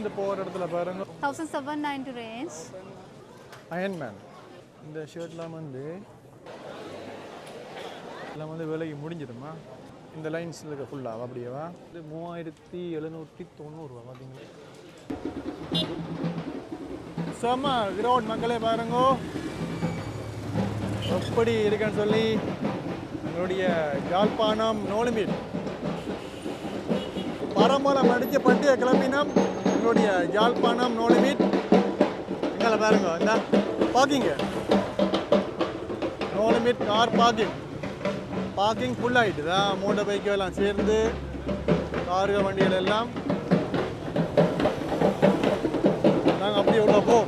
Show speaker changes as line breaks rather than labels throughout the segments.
இருந்து போகிற இடத்துல பாருங்க.
Thousand seven ninety range
Iron Man இந்த ஷர்ட்லாம் வந்து எல்லாம் வந்து விலைக்கு முடிஞ்சிடுமா? இந்த லைன்ஸில் இருக்க ஃபுல்லாக அப்படியேவா? இது மூவாயிரத்தி எழுநூற்றி தொண்ணூறுரூவா பார்த்தீங்களா? செம்ம கிரவுண்ட் மக்களே பாருங்கோ. எப்படி இருக்குன்னு சொல்லி எங்களுடைய யாழ்ப்பாணம் நோலுமீட் பரம்பரம் அடித்து பட்டிய கிளம்பினம். எங்களுடைய யாழ்ப்பாணம் நோலுமீட் எங்களை பாருங்க இந்த பார்க்கிங்க no limit car parking parking full ஆகிட்டு தான் மோட்டர் பைக்கு எல்லாம் சேர்ந்து காரு வண்டிகள் எல்லாம். நாங்கள் அப்படியே உள்ள போ.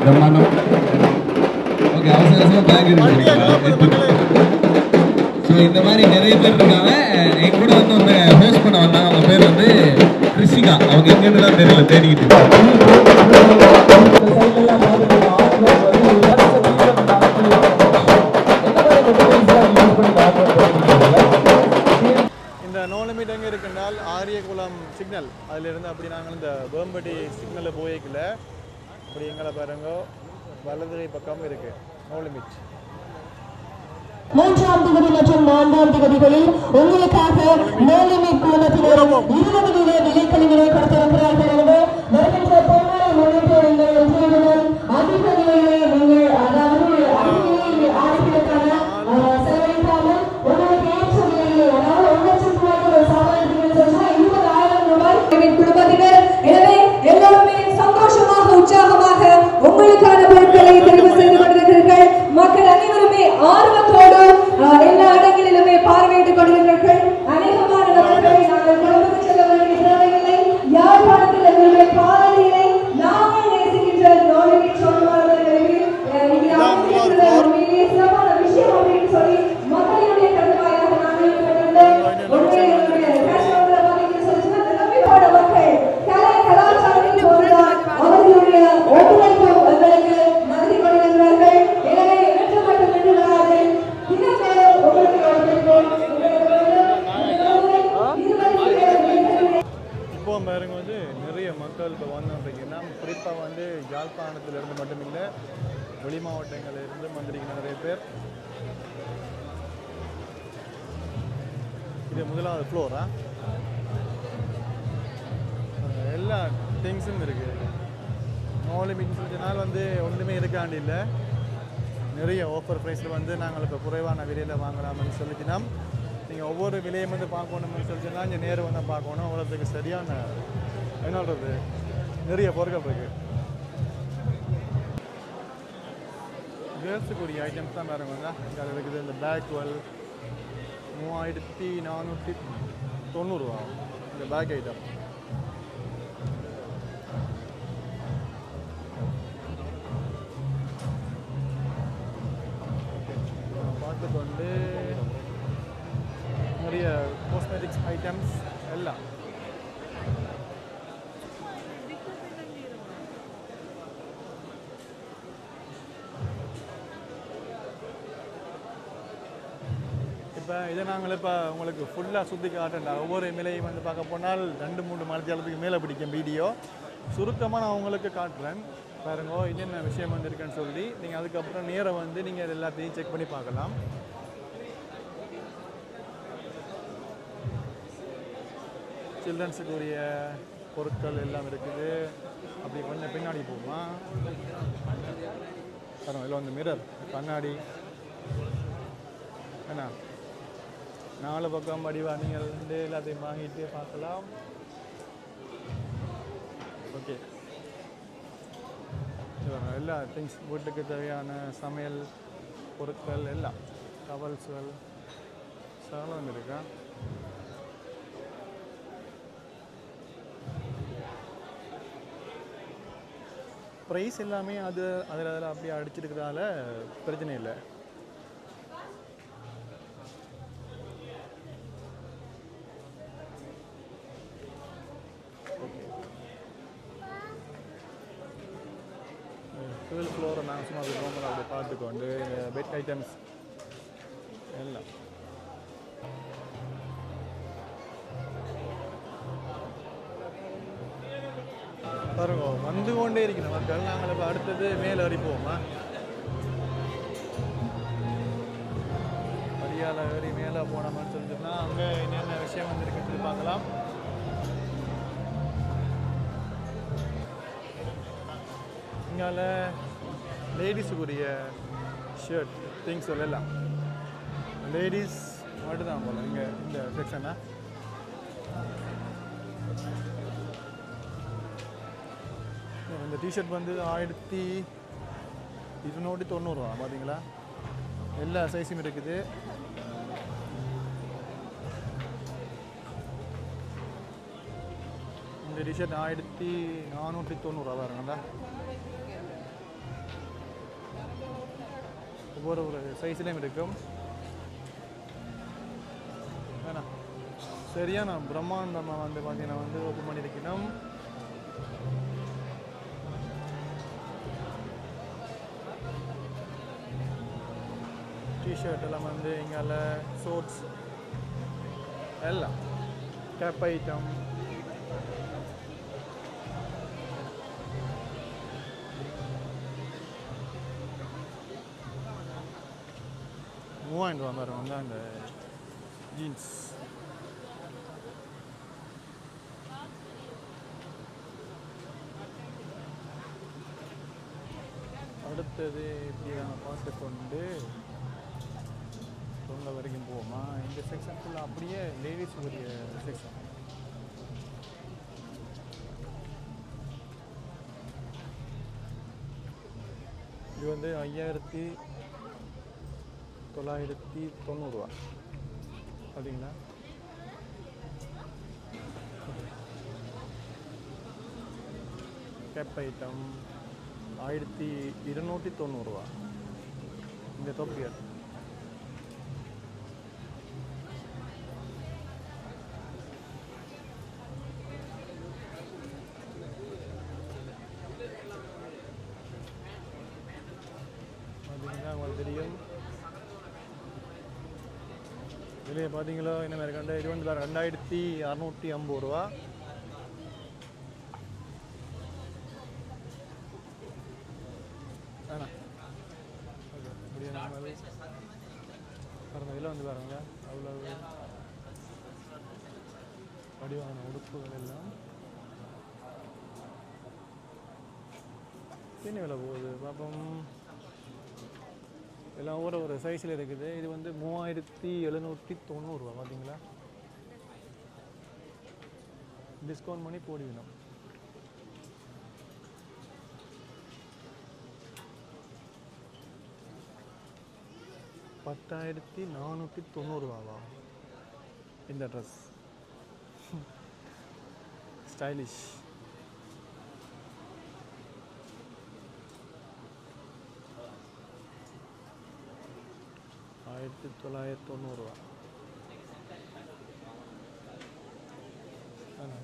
பிரம்மாண்டம். ஓகே அவசர அவசரம் பேக் ஸோ இந்த மாதிரி நிறைய பேர் இருக்காங்க. என் கூட வந்து வந்து ஹோஸ்ட் பண்ண வந்தாங்க. அவங்க பேர் வந்து கிருஷிகா அவங்க எங்கேருந்து தான் தெரியல தேடிக்கிட்டு
இந்த நோ எங்கே இருக்குன்றால் ஆரியகுளம் சிக்னல் அதிலிருந்து அப்படி நாங்கள் இந்த வேம்பட்டி சிக்னலில் போயிக்கல அப்படி எங்களை பாருங்க வலதுகை பக்கம் இருக்குது நோ
மூன்றாம் திகதி மற்றும் நான்காம் திகதிகளில் உங்களுக்காக மேலிமிட் குழுமத்தினர் இருபது நிலை நிலைக்கழிவினை கொடுத்திருக்கிறார்கள். எனவே
வந்து நிறைய மக்கள் இப்போ வந்தோன்றீங்கன்னா குறிப்பாக வந்து யாழ்ப்பாணத்திலிருந்து மட்டும் இல்லை வெளி மாவட்டங்களிலிருந்து வந்திருக்கிற நிறைய பேர். இது முதலாவது ஃப்ளோரா எல்லா திங்ஸும் இருக்குது நோலி மீன் சொல்லினால் வந்து ஒன்றுமே இருக்காண்டி இல்லை. நிறைய ஆஃபர் ப்ரைஸில் வந்து நாங்கள் இப்போ குறைவான விலையில் வாங்கலாம்னு சொல்லிச்சுனா நீங்கள் ஒவ்வொரு விலையும் வந்து பார்க்கணும்னு சொல்லிச்சுன்னா இங்கே நேரு வந்து பார்க்கணும். அவ்வளோத்துக்கு சரியான என்ன சொல்கிறது நிறைய பொருட்கள் இருக்குது கேர்ள்ஸுக்குரிய ஐட்டம்ஸ் தான் பாருங்க வந்து இங்கே அது இருக்குது இந்த பேக் வெல் மூவாயிரத்தி நானூற்றி தொண்ணூறுரூவா இந்த பேக் ஐட்டம் பார்த்துக்கொண்டு நிறைய காஸ்மெட்டிக்ஸ் ஐட்டம்ஸ் எல்லாம். இப்போ இதை நாங்கள் இப்போ உங்களுக்கு ஃபுல்லாக சுற்றி காட்டேன்டா ஒவ்வொரு மிலையும் வந்து பார்க்க போனால் ரெண்டு மூணு மணித்தியாலத்துக்கு மேலே பிடிக்கும் வீடியோ. சுருக்கமாக நான் உங்களுக்கு காட்டுறேன். பாருங்க என்னென்ன விஷயம் வந்திருக்குன்னு சொல்லி. நீங்கள் அதுக்கப்புறம் நேரம் வந்து நீங்கள் இது எல்லாத்தையும் செக் பண்ணி பார்க்கலாம். சில்ட்ரன்ஸுக்குரிய பொருட்கள் எல்லாம் இருக்குது. அப்படி கொஞ்சம் பின்னாடி போகுமா பாருங்க இதில் வந்து மிரர் கண்ணாடி. என்ன? நாலு பக்கம் வடிவா நீங்கள் வந்து எல்லாத்தையும் வாங்கிட்டு பார்க்கலாம். ஓகே. எல்லா திங்ஸ் வீட்டுக்கு தேவையான சமையல் பொருட்கள் எல்லாம் டவல்ஸ்கள் சகலம் இருக்கா? ப்ரைஸ் எல்லாமே அது அதில் அதில் அப்படியே அடிச்சிருக்கிறதால பிரச்சனை இல்லை ஃபுல் ஃப்ளோரை நாங்கள் சும்மா அப்படி நோம்பல் அப்படி பார்த்துக்கொண்டு ஐட்டம்ஸ் எல்லாம் பாருங்க வந்து கொண்டே இருக்கிற மக்கள் நாங்கள் இப்போ அடுத்தது மேலே ஏறி போவோமா படியால் ஏறி மேலே போனோம்னு சொல்லிட்டுனா அங்கே என்னென்ன விஷயம் வந்துருக்குன்னு பார்க்கலாம். இங்கால லேடிஸுக்குரிய ஷர்ட் திங்ஸ் எல்லாம் லேடிஸ் மட்டும்தான் போல. இங்கே இந்த செக்ஷனா இந்த டிஷர்ட் வந்து ஆயிரத்தி இருநூற்றி தொண்ணூறுவா பார்த்தீங்களா எல்லா சைஸும் இருக்குது. இந்த டிஷர்ட் ஆயிரத்தி நானூற்றி தொண்ணூறுவா பாருங்கடா. ஒவ்வொரு ஒரு சைஸ்லேயும் இருக்கும். வேணாம். சரியான பிரம்மாண்டமாக வந்து பார்த்தீங்கன்னா வந்து ஓப்பன் பண்ணியிருக்கணும் டிஷர்ட் எல்லாம் வந்து இங்கால ஷோர்ட்ஸ் எல்லாம். கேப் ஐட்டம் வாங்கிட்டு வந்தார் வந்து அந்த ஜீன்ஸ் அடுத்தது இப்படி நாங்கள் பார்த்து கொண்டு தொண்டை வரைக்கும் போவோமா? இந்த செக்ஷன் ஃபுல்லாக அப்படியே லேடிஸ் உரிய செக்ஷன் இது வந்து ஐயாயிரத்தி தொள்ளாயிரத்தி தொண்ணூறுரூவா பார்த்தீங்களா? கேப் ஐட்டம் ஆயிரத்தி இருநூற்றி தொண்ணூறுரூவா இந்த தொப்பியர் பார்த்தீங்கன்னா உங்களுக்கு தெரியும் இதில் பார்த்தீங்களா என்ன மாதிரி கண்ட? இருபது வந்து ரெண்டாயிரத்தி அறநூற்றி ஐம்பது ரூபா. வேணாம் ஓகே பாருங்க இதில் வந்து பாருங்க. அவ்வளவு வடிவான உடுப்புகள் எல்லாம். என்ன விலை போகுது? பார்ப்போம் எல்லாம் ஒரு ஒரு சைஸில் இருக்குது. இது வந்து மூவாயிரத்தி எழுநூற்றி தொண்ணூறுரூவா பார்த்தீங்களா டிஸ்கவுண்ட் பண்ணி போடுவினோம் பத்தாயிரத்தி நானூற்றி தொண்ணூறுரூவாவா இந்த ட்ரெஸ் ஸ்டைலிஷ் ஆயிரத்தி தொள்ளாயிரத்தி தொண்ணூறுரூவா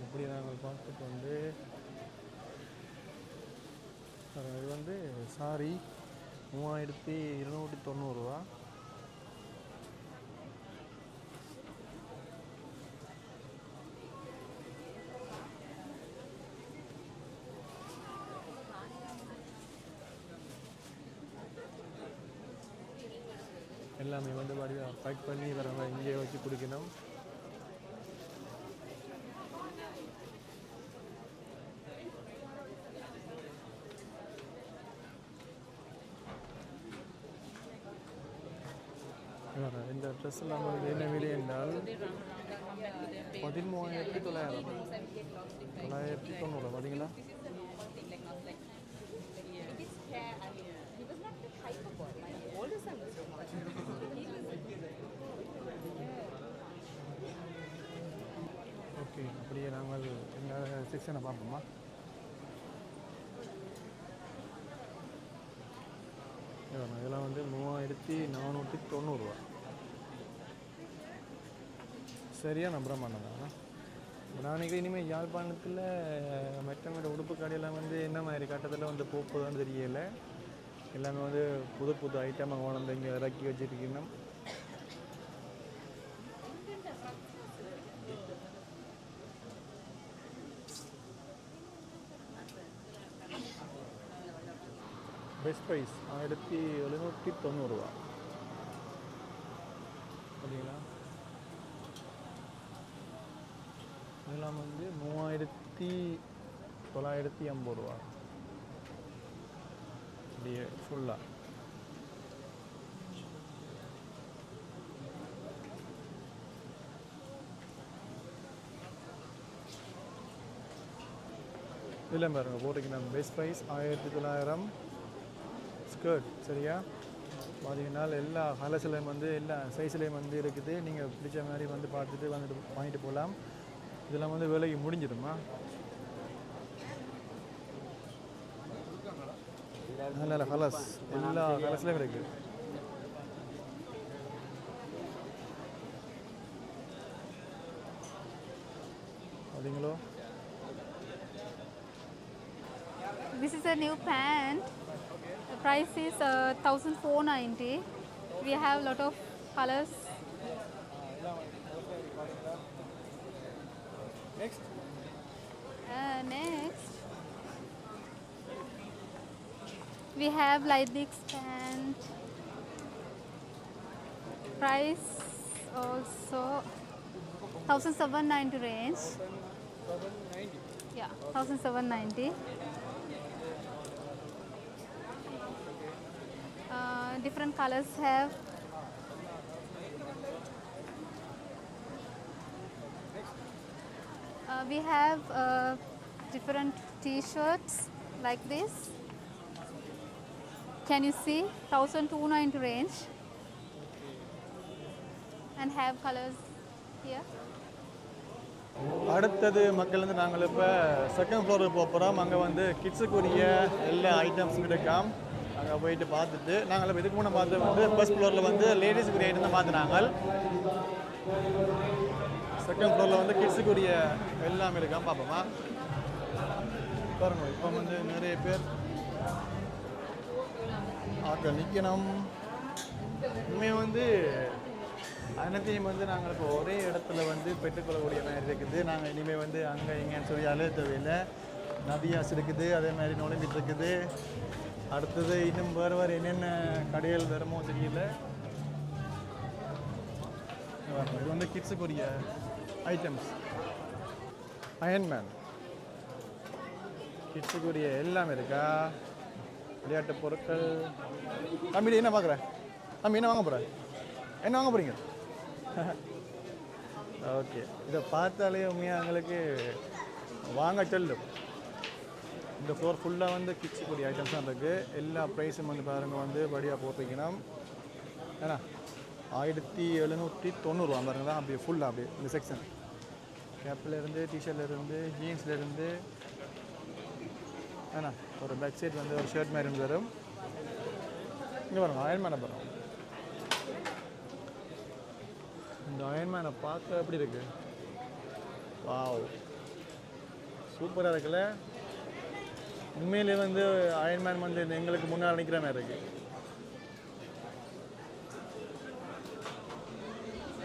இப்படி நாங்கள் பார்த்துட்டு வந்து இது வந்து சாரி மூவாயிரத்தி இருநூற்றி தொண்ணூறுரூவா எல்லாமே வந்து வடிவாக பேக் பண்ணி வரவங்க இங்கேயே வச்சு குடிக்கணும். இந்த ட்ரெஸ் எல்லாம் வந்து என்ன விலை என்றால் பதிமூவாயிரத்தி தொள்ளாயிரம். தொள்ளாயிரத்தி தொண்ணூறு பார்த்தீங்களா ஓகே நாங்கள் எங்கள் செக்ஷனை பார்ப்போமா? இதெல்லாம் இதெல்லாம் வந்து மூவாயிரத்தி நானூற்றி தொண்ணூறுரூவா சரியாக பிரம்மாண்டம் தான்? நான் நினைக்கிறேன் இனிமேல் யாழ்ப்பாணத்தில் மற்றவங்களோட உடுப்பு கடையெல்லாம் வந்து என்ன மாதிரி கட்டத்தில் வந்து போகுதுன்னு தெரியலை. எல்லாமே வந்து புது புது ஐட்டமாக கொண்டு வந்து இங்கே இறக்கி வச்சுருக்கணும். பெஸ்ட் ப்ரைஸ் ஆயிரத்தி எழுநூற்றி தொண்ணூறுரூவா பார்த்தீங்களா இதெல்லாம் வந்து மூவாயிரத்தி தொள்ளாயிரத்தி ஐம்பது ரூபா அப்படியே ஃபுல்லாக இல்லை பாருங்க போட்டிங்கன்னா பெஸ்ட் ப்ரைஸ் ஆயிரத்தி தொள்ளாயிரம் ஸ்கர்ட் சரியா? பார்த்தீங்கன்னா எல்லா ஹலசிலையும் வந்து எல்லா சைஸ்லேயும் வந்து இருக்குது. நீங்கள் பிடிச்ச மாதிரி வந்து பார்த்துட்டு வந்துட்டு வாங்கிட்டு போகலாம். இதெல்லாம் வந்து விலைக்கு முடிஞ்சிடுமா? நல்ல நல்ல எல்லா ஹலஸ்லையும் இருக்குது பார்த்தீங்களோ
This is a new pant. Price is uh, 1490. We have lot of colors.
Next.
Uh, next. We have Leibniz pant. Price also 1790 range. 1790. Yeah, 1790. Uh, different colors have. Uh, we have uh, different t-shirts like this. Can you see 1290 range and have colors here.
அடுத்தது மக்கள் வந்து நாங்கள் இப்போ second ஃப்ளோருக்கு போகிறோம் அங்கே வந்து கிட்ஸுக்குரிய எல்லா ஐட்டம்ஸும் கிடைக்கும் அங்கே போயிட்டு பார்த்துட்டு நாங்கள் இதுக்கு முன்னே பார்த்து வந்து ஃபர்ஸ்ட் ஃப்ளோரில் வந்து லேடிஸ் ஐட்டம் தான் பார்த்து செகண்ட் ஃப்ளோரில் வந்து கிட்ஸுக்குரிய எல்லாமே இருக்காம் பார்ப்போமா பாருங்க இப்போ வந்து நிறைய பேர் ஆக்கள் நிற்கணும் இனிமேல் வந்து அனைத்தையும் வந்து நாங்கள் இப்போ ஒரே இடத்துல வந்து பெற்றுக்கொள்ளக்கூடிய மாதிரி இருக்குது. நாங்கள் இனிமேல் வந்து அங்கே இங்கேன்னு சொல்லி அழுக தேவையில்லை. நபியாஸ் இருக்குது அதே மாதிரி நுழைஞ்சிட்டு இருக்குது. அடுத்தது இன்னும் வேறு வேறு என்னென்ன கடைகள் வருமோ தெரியல. இது வந்து கிட்ஸுக்குரிய ஐட்டம்ஸ் அயன்மேன் கிட்ஸுக்குரிய எல்லாமே இருக்கா? விளையாட்டு பொருட்கள். தம்பி என்ன பார்க்குற? தம்பி என்ன வாங்க போகிற என்ன வாங்க போகிறீங்க ஓகே இதை பார்த்தாலே உண்மையாக எங்களுக்கு வாங்க சொல்லும். இந்த ஃப்ளோர் ஃபுல்லாக வந்து கிட்ஸ் கூடிய ஐட்டம்ஸ் தான் இருக்குது எல்லா ப்ரைஸும் வந்து பாருங்கள் வந்து படியாக போட்டிருக்கணும் ஏன்னா ஆயிரத்தி எழுநூற்றி தொண்ணூறுவா பாருங்களா அப்படியே ஃபுல்லாக அப்படியே இந்த செக்ஷன் கேப்லேருந்து டிஷர்ட்லேருந்து ஜீன்ஸ்லேருந்து ஏன்னா ஒரு பேக் சைட் வந்து ஒரு ஷர்ட் மாதிரி இருந்து வரும். இங்கே பாருங்க அயன்மேனை பாருங்க. இந்த அயன்மேனை பார்க்க எப்படி இருக்குது வாவ் சூப்பராக இருக்குல்ல? உண்மையிலே வந்து அயன்மேன் வந்து எங்களுக்கு முன்னால் நிற்கிற மாதிரி இருக்கு.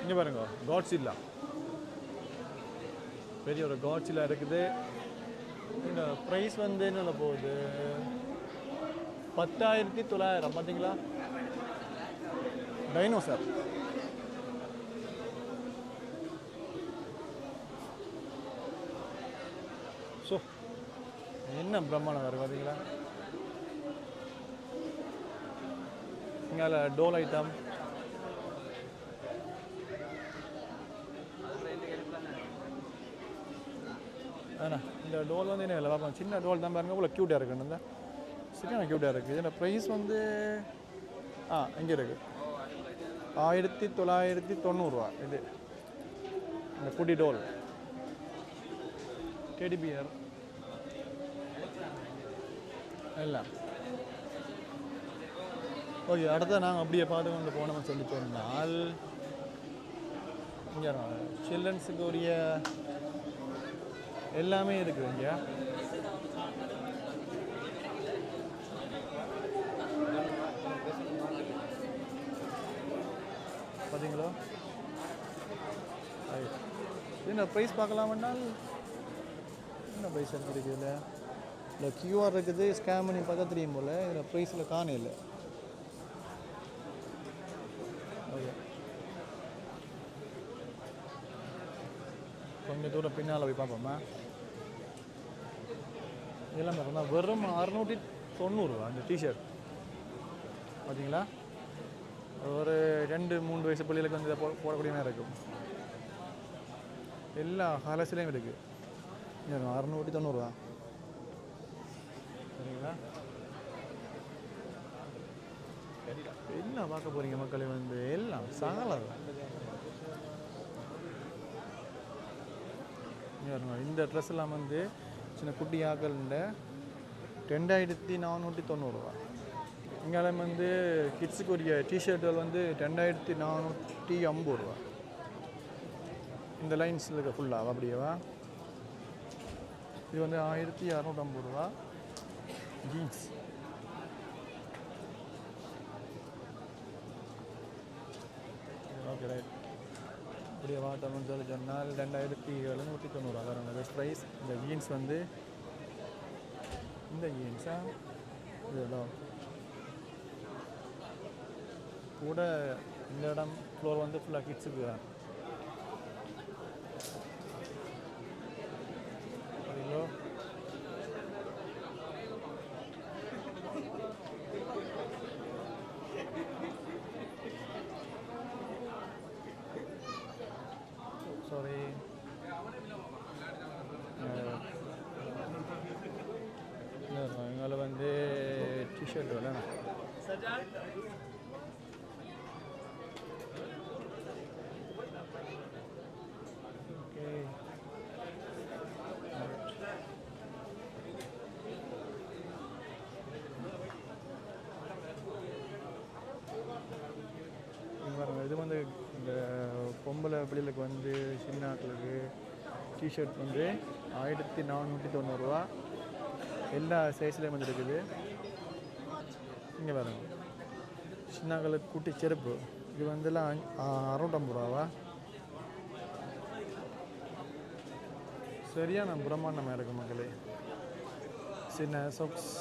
இங்கே பாருங்க காட்ஸில்லா பெரிய ஒரு காட்ஸில்லா இருக்குது. இந்த ப்ரைஸ் வந்து என்ன போகுது? பத்தாயிரத்தி தொள்ளாயிரம் பார்த்தீங்களா டைனோசர் என்ன பிரம்மாண்டம் வேறு பார்த்தீங்களா இங்கே டோல் ஐட்டம். அண்ணா இந்த டோல் வந்து என்ன இல்லை பார்ப்போம். சின்ன டோல் தான் பாருங்க இவ்வளோ க்யூட்டாக இருக்குது இந்த சரியான க்யூட்டாக இருக்குது இதோட ப்ரைஸ் வந்து ஆ இங்கே இருக்குது ஆயிரத்தி தொள்ளாயிரத்தி தொண்ணூறுரூவா இது. இந்த குட்டி டோல். டெடி பியர் எல்லாம். ஓகே அடுத்த நாங்கள் அப்படியே பார்த்து கொண்டு போனோம்னு சொல்லி சொன்னால் இங்கே சில்ட்ரன்ஸுக்கு உரிய எல்லாமே இருக்குது இங்கே. பார்த்தீங்களா என்ன ப்ரைஸ் பார்க்கலாம்னால் என்ன ப்ரைஸ் இருக்குது இதில் இந்த கியூஆர் இருக்குது ஸ்கேன் பண்ணி பார்த்தா தெரியும் போல் இதில் ப்ரைஸில் காண இல்லை. ஓகே. கொஞ்சம் தூரம் பின்னால் போய் பார்ப்போமா? இதெல்லாம் பார்த்தோம்னா வெறும் அறுநூற்றி தொண்ணூறுரூவா அந்த டிஷர்ட் பார்த்தீங்களா ஒரு ரெண்டு மூணு வயசு பிள்ளைகளுக்கு வந்து இதை போ போடக்கூடிய மாதிரி இருக்கும். எல்லா கலர்ஸ்லேயும் இருக்குது அறுநூற்றி தொண்ணூறுரூவா என்ன பார்க்க போறீங்க மக்களை வந்து எல்லாம் சகலம். இந்த ட்ரெஸ் எல்லாம் வந்து சின்ன குட்டி ஆக்கள்ண்ட ரெண்டாயிரத்தி நானூற்றி தொண்ணூறுரூவா இங்காலம் வந்து கிட்ஸுக்குரிய டிஷர்ட்டுகள் வந்து ரெண்டாயிரத்தி நானூற்றி ஐம்பது ரூபா. இந்த லைன்ஸில் இருக்க ஃபுல்லாக அப்படியேவா? இது வந்து ஆயிரத்தி இரநூத்தம்பது ரூபா. ஜீன்ஸ் ஓகே ரைட் இப்படியே வாட்டம்னு சொல்லி சொன்னால் ரெண்டாயிரத்தி எழுநூற்றி தொண்ணூறுவா வரும் பெஸ்ட் ப்ரைஸ் இந்த ஜீன்ஸ் வந்து இந்த ஜீன்ஸா இதெல்லாம் கூட இந்த இடம் ஃப்ளோர் வந்து ஃபுல்லாக கிட்ஸுக்கு தான் சரிங்களோ சாரி எங்களை வந்து டிஷர்ட் வேணும் ஓகே இங்க பாருங்க இது வந்து இந்த பொம்பளை பிள்ளைகளுக்கு வந்து சின்ன ஆட்களுக்கு டிஷர்ட் வந்து ஆயிரத்தி நானூற்றி தொண்ணூறுரூவா எல்லா சைஸ்லேயும் வந்து இருக்குது. இங்கே பாருங்க. சின்னாக்களுக்கு குட்டி செருப்பு. இது வந்துலாம் அறுநூற்றம்பது ரூபாவா? சரியான பிரம்மாண்டமாக இருக்குது மக்களே. சின்ன சொக்ஸ்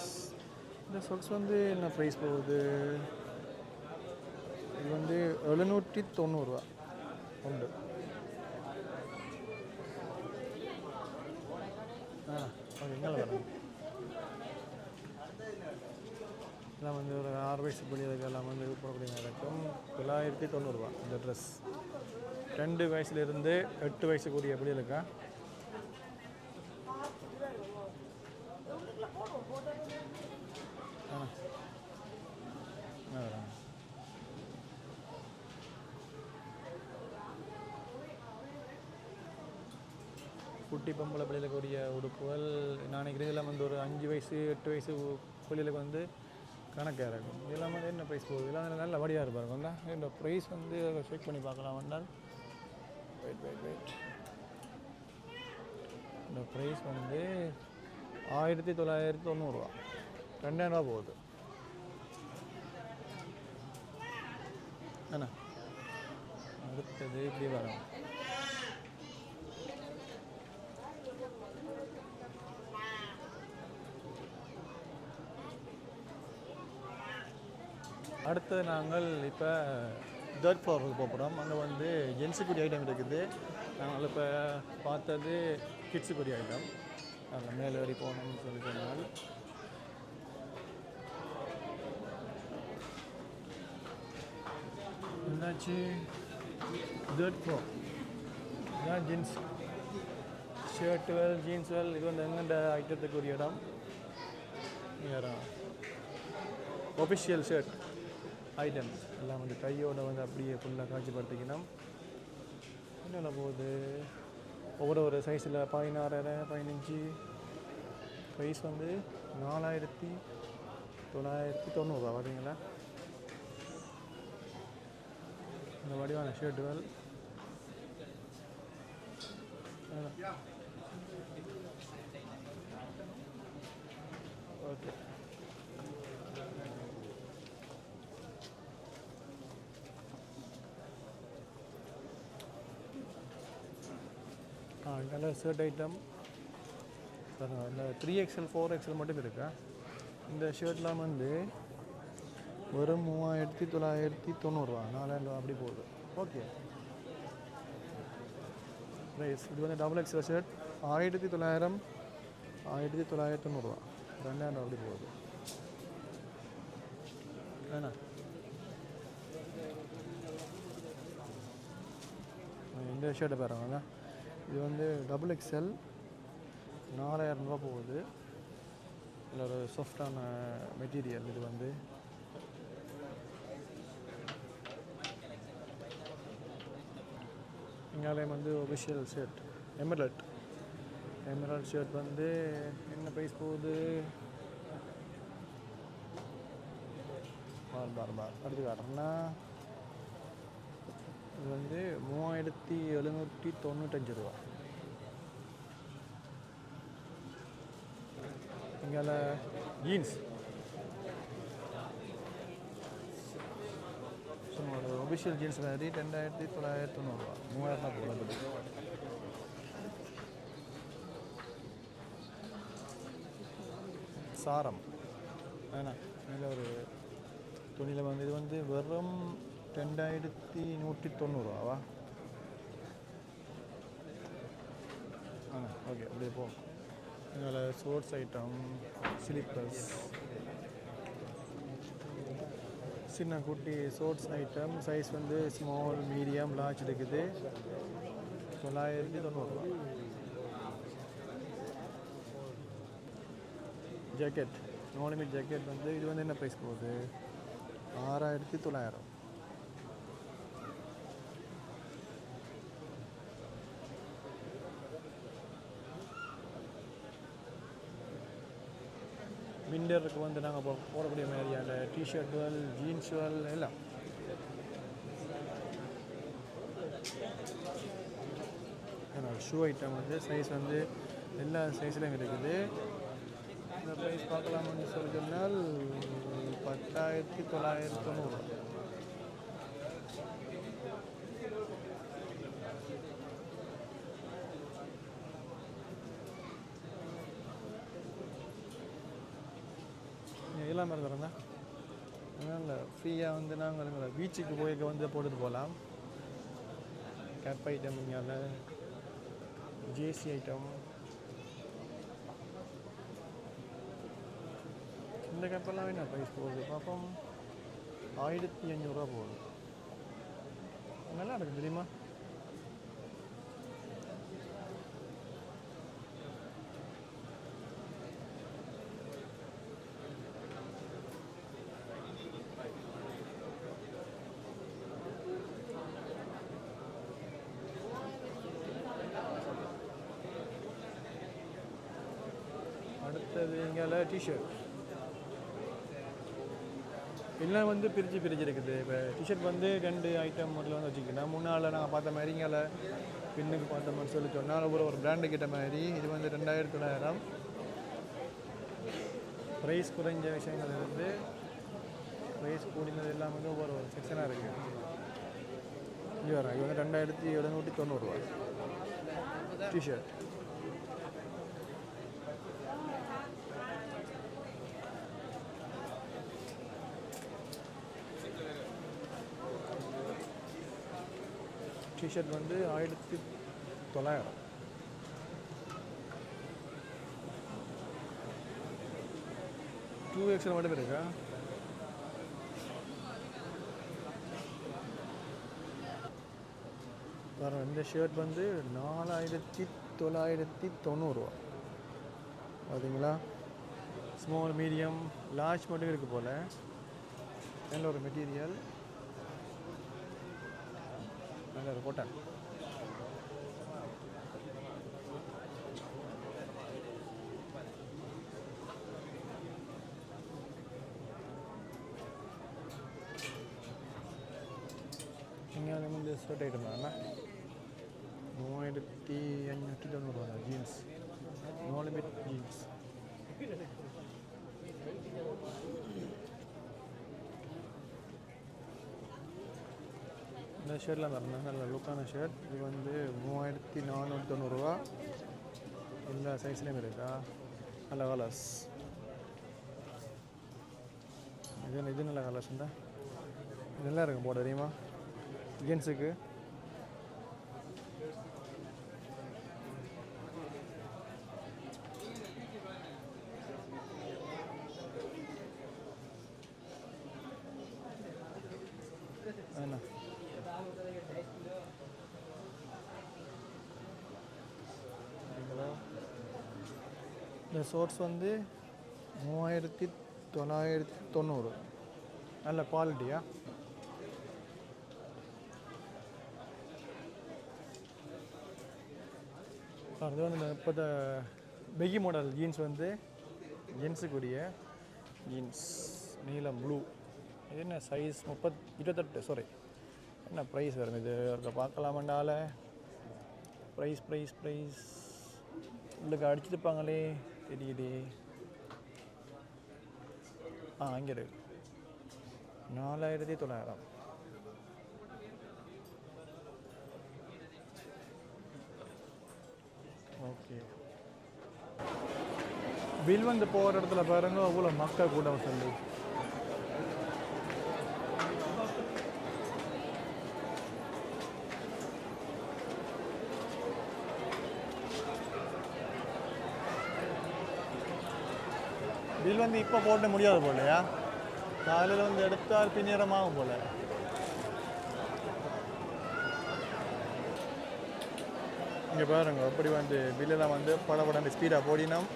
இந்த சொக்ஸ் வந்து என்ன ப்ரைஸ் போகுது? இது வந்து எழுநூற்றி தொண்ணூறுரூவா உண்டு. ஆ ஓகே எங்கே எல்லாம் வந்து ஒரு ஆறு வயசு பிள்ளைகளுக்கு எல்லாம் வந்து போடக்கூடிய இருக்கும் தொள்ளாயிரத்தி தொண்ணூறுரூவா இந்த ட்ரெஸ் ரெண்டு வயசுலேருந்து எட்டு வயசுக்குரிய பிள்ளைகளுக்கா குட்டி பொம்பளை பிள்ளைகளுக்குரிய உடுப்புகள். நான் நினைக்கிறேன் இதெல்லாம் வந்து ஒரு அஞ்சு வயசு எட்டு வயசு பிள்ளைகளுக்கு வந்து கணக்காக இருக்கும். இதெல்லாம் வந்து என்ன ப்ரைஸ் போகுது? இதெல்லாம் நல்ல வடியாக இருப்பாங்க வந்தா இந்த ப்ரைஸ் வந்து செக் பண்ணி பார்க்கலாம். வந்தால் வெயிட் வெயிட் வெயிட் இந்த ப்ரைஸ் வந்து ஆயிரத்தி தொள்ளாயிரத்தி தொண்ணூறுரூவா ரெண்டாயிரரூவா போகுது. என்ன? அடுத்தது இப்படி வரும். அடுத்து நாங்கள் இப்போ தேர்ட் ஃப்ளோருக்கு போகிறோம் அங்கே வந்து ஜென்ஸுக்குரிய ஐட்டம் இருக்குது. நாங்கள் இப்போ பார்த்தது கிட்ஸுக்குரிய ஐட்டம் அதில் மேலே வரி போகணும்னு சொல்லி சொன்னால். என்னாச்சு? தேர்ட் ஃப்ளோர் இதான் ஜீன்ஸ் ஷர்ட்டுகள் ஜீன்ஸுகள் இது வந்து எங்கெண்ட ஐட்டத்துக்குரிய இடம்? யாரா ஒஃபிஷியல் ஷர்ட் ஐட்டம்ஸ் எல்லாம் வந்து கையோட வந்து அப்படியே ஃபுல்லாக காட்சிப்படுத்திக்கணும் என்னென்ன போகுது. ஒவ்வொரு ஒரு சைஸில் பதினாறரை பதினஞ்சு ப்ரைஸ் வந்து நாலாயிரத்தி தொள்ளாயிரத்தி தொண்ணூறுரூவா பார்த்தீங்களா இந்த வடிவான ஷர்ட்டுகள் ஓகே ஆ நல்ல ஷர்ட் ஐட்டம் இந்த த்ரீ எக்ஸ்எல் ஃபோர் எக்ஸ்எல் மட்டும் இருக்கா? இந்த ஷர்ட்லாம் வந்து வெறும் மூவாயிரத்தி தொள்ளாயிரத்தி தொண்ணூறுரூவா நாலாயிரம் ரூபா அப்படி போகுது. ஓகே ப்ரைஸ் இது வந்து டபுள் எக்ஸ்எல் ஷர்ட் ஆயிரத்தி தொள்ளாயிரம் ஆயிரத்தி தொள்ளாயிரத்தி தொண்ணூறுரூவா ரெண்டாயிரம் ரூபா அப்படி போகுது. வேணா இந்த ஷர்ட்டை பாருங்க. இது வந்து டபுள் எக்ஸ்எல் நாலாயிரம் ரூபா போகுது. இதில் ஒரு சாஃப்டான மெட்டீரியல் இது வந்து. இங்காலயம் வந்து official shirt emerald emerald shirt வந்து என்ன ப்ரைஸ் போகுது? பார் பார் பார். அடுத்து காட்டுறேன்னா இது வந்து மூவாயிரத்தி எழுநூற்றி தொண்ணூத்தஞ்சு ரூபா. இங்கே ஜீன்ஸ் ஒரு ஒபிஷியல் ஜீன்ஸ் மாதிரி ரெண்டாயிரத்தி தொள்ளாயிரத்தி தொண்ணூறுரூவா மூவாயிரம் தான் சாரம். வேணா மேலே ஒரு துணியில் வந்து இது வந்து வெறும் ரெண்டாயிரத்தி நூற்றி தொண்ணூறுவாவா ஆ ஓகே அப்படியே போ இதில் ஸ்போர்ட்ஸ் ஐட்டம் ஸ்லீப்பர்ஸ் சின்ன குட்டி ஸ்போர்ட்ஸ் ஐட்டம் சைஸ் வந்து ஸ்மால் மீடியம் லார்ஜ் இருக்குது. தொள்ளாயிரத்தி தொண்ணூறுரூவா ஜாக்கெட் நோ ஜாக்கெட் வந்து இது வந்து என்ன ப்ரைஸ் போகுது? ஆறாயிரத்தி தொள்ளாயிரம். விண்டருக்கு வந்து நாங்கள் போ போடக்கூடிய மாதிரியான டிஷர்ட்டுகள் ஜீன்ஸுகள் எல்லாம். ஷூ ஐட்டம் வந்து சைஸ் வந்து எல்லா சைஸ்லையும் இருக்குது. இந்த ப்ரைஸ் பார்க்கலாம்னு சொல்லி சொன்னால் பத்தாயிரத்தி தொள்ளாயிரத்தி தொண்ணூறு இல்லாமல் இருக்கிறோங்க அதனால் ஃப்ரீயாக வந்து நாங்கள் எங்களை பீச்சுக்கு போய் வந்து போட்டுட்டு போகலாம் கேப் ஐட்டம் இங்கே ஜேசி ஐட்டம் இந்த கப்பெல்லாம் என்ன ப்ரைஸ் போகுது? பார்ப்போம் ஆயிரத்தி அஞ்சூறுரூவா போகுது. நல்லா இருக்கு தெரியுமா? அடுத்தது டிஷர்ட் எல்லாம் வந்து பிரித்து பிரித்து இருக்குது. இப்போ டிஷர்ட் வந்து ரெண்டு ஐட்டம் முதல்ல வந்து வச்சுக்கிட்டேன் முன்னால் நாங்கள் பார்த்த மாதிரி இங்கே பின்னுக்கு பார்த்த மாதிரி சொல்லி சொன்னால் ஒரு ஒரு பிராண்டு கிட்ட மாதிரி இது வந்து ரெண்டாயிரத்தி தொள்ளாயிரம். ப்ரைஸ் குறைஞ்ச விஷயங்கள் இருந்து ப்ரைஸ் கூடினது எல்லாம் வந்து ஒவ்வொரு ஒரு செக்ஷனாக இருக்குது இங்கே வரேன் இது வந்து ரெண்டாயிரத்தி எழுநூற்றி தொண்ணூறுரூவா டிஷர்ட் டிஷர்ட் வந்து ஆயிரத்தி தொள்ளாயிரம். டூ எக்ஸல் மட்டும் இருக்கா? பாருங்க இந்த ஷர்ட் வந்து நாலாயிரத்தி தொள்ளாயிரத்தி தொண்ணூறுரூவா பார்த்தீங்களா ஸ்மால் மீடியம் லார்ஜ் மட்டும் இருக்குது போல். நல்ல ஒரு மெட்டீரியல் நல்ல ஒரு கோட்டன் இங்கே வந்து ஷர்ட் ஐட்டம் தானே மூவாயிரத்தி அஞ்சூற்றி தொண்ணூறுவா ஜீன்ஸ் நோ லிமிட் ஜீன்ஸ் இந்த ஷர்ட்லாம் பாருங்க நல்ல லுக்கான ஷர்ட் இது வந்து மூவாயிரத்தி நானூற்றி தொண்ணூறுரூவா எல்லா சைஸ்லேயும் இருக்கா நல்ல கலர்ஸ் இது இது நல்ல கலர்ஸ் இருந்தா நல்லா இருக்கும் போட தெரியுமா? ஜென்ஸுக்கு என்ன சரிங்களா? இந்த ஷோர்ட்ஸ் வந்து மூவாயிரத்தி தொள்ளாயிரத்தி தொண்ணூறு. நல்ல குவாலிட்டியா அது வந்து இப்போ பெகி மாடல் ஜீன்ஸ் வந்து ஜென்ஸுக்குரிய ஜீன்ஸ் நீலம் ப்ளூ இது என்ன சைஸ் முப்பத் இருபத்தெட்டு சாரி என்ன ப்ரைஸ் வரும் இது? ஒருக்க பார்க்கலாமண்டால ப்ரைஸ் ப்ரைஸ் ப்ரைஸ் உள்ளுக்கு அடிச்சிருப்பாங்களே? தெரியுதே. ஆ அங்கே இருக்கு நாலாயிரத்தி தொள்ளாயிரம். ஓகே. வில் வந்து போகிற இடத்துல பாருங்க அவ்வளோ மக்கள் கூட சொல்லி பில் வந்து இப்போ போட முடியாது போலையா காலையில் வந்து எடுத்தால் பின்னேரமாகும் போல. இங்கே பாருங்க அப்படி வந்து பில்லெல்லாம் வந்து படபடன்னு ஸ்பீடாக போடினோம்.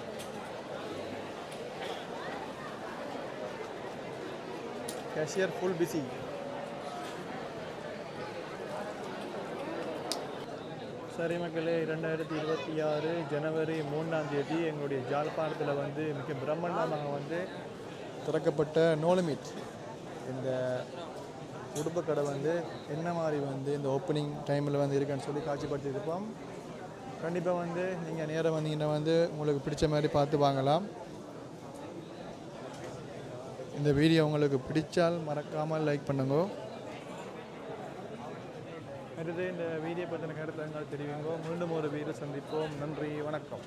கேஷியர் ஃபுல் பிஸி சரி மக்களே இரண்டாயிரத்தி இருபத்தி ஆறு ஜனவரி மூணாம் தேதி எங்களுடைய ஜாழ்ப்பாணத்தில் வந்து மிக பிரம்மாண்டமாக வந்து திறக்கப்பட்ட நோலமீட் இந்த உடுப்பு கடை வந்து என்ன மாதிரி வந்து இந்த ஓப்பனிங் டைமில் வந்து இருக்குன்னு சொல்லி காட்சிப்படுத்தியிருப்போம். கண்டிப்பாக வந்து நீங்கள் நேரம் வந்தீங்கன்னா வந்து உங்களுக்கு பிடிச்ச மாதிரி பார்த்து வாங்கலாம். இந்த வீடியோ உங்களுக்கு பிடிச்சால் மறக்காமல் லைக் பண்ணுங்க. அடுத்து இந்த வீடியோ பற்றின கருத்தங்கள் தெரிவிங்கோ. மீண்டும் ஒரு வீடு சந்திப்போம். நன்றி. வணக்கம்.